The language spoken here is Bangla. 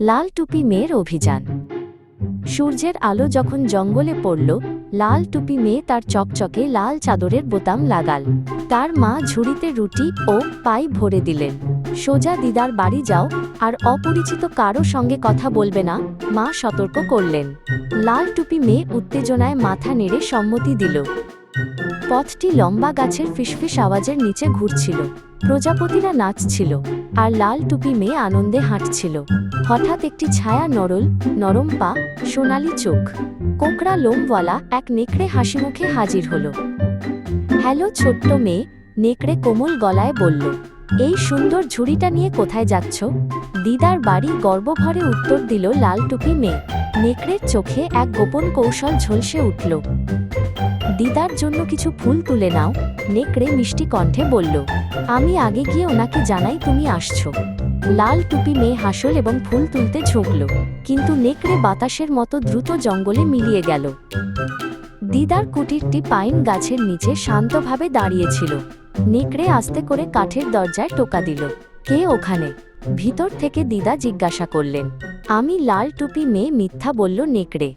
লাল টুপি মেয়ের অভিযান। সূর্যের আলো যখন জঙ্গলে পড়ল, লাল টুপি মেয়ে তার চকচকে লাল চাদরের বোতাম লাগাল। তার মা ঝুড়িতে রুটি ও পাই ভরে দিলেন। সোজা দিদার বাড়ি যাও, আর অপরিচিত কারও সঙ্গে কথা বলবে না, মা সতর্ক করলেন। লাল টুপি মেয়ে উত্তেজনায় মাথা নেড়ে সম্মতি দিল। পথটি লম্বা গাছের ফিসফিস আওয়াজের নিচে ঘুরছিল। প্রজাপতিরা নাচছিল, আর লাল টুপি মেয়ে আনন্দে হাঁটছিল। হঠাৎ একটি ছায়া নরল, নরম পা, সোনালি চোখ। কোকড়া লোমওয়ালা এক নেকড়ে হাসিমুখে হাজির হলো। হ্যালো ছোট্ট মেয়ে, নেকড়ে কোমল গলায় বলল। এই সুন্দর ঝুড়িটা নিয়ে কোথায় যাচ্ছ? দিদার বাড়ি গর্বভরে উত্তর দিল লাল টুপি মেয়ে। নেকড়ের চোখে এক গোপন কৌশল ঝলসে উঠল। দিদার জন্য কিছু ফুল তুলে নাও, নেকড়ে মিষ্টি কণ্ঠে বলল। আমি আগে গিয়ে ওনাকে জানাই তুমি আসছো। লাল টুপি মেয়ে হাসল এবং ফুল তুলতে ঝুঁকল। কিন্তু নেকড়ে বাতাসের মতো দ্রুত জঙ্গলে মিলিয়ে গেল। দিদার কুটিরটি পাইন গাছের নিচে শান্তভাবে দাঁড়িয়েছিল। নেকড়ে আস্তে করে কাঠের দরজায় টোকা দিল। কে ওখানে? ভিতর থেকে দিদা জিজ্ঞাসা করলেন। আমি লাল টুপি মেয়ে মিথ্যা বলল নেকড়ে।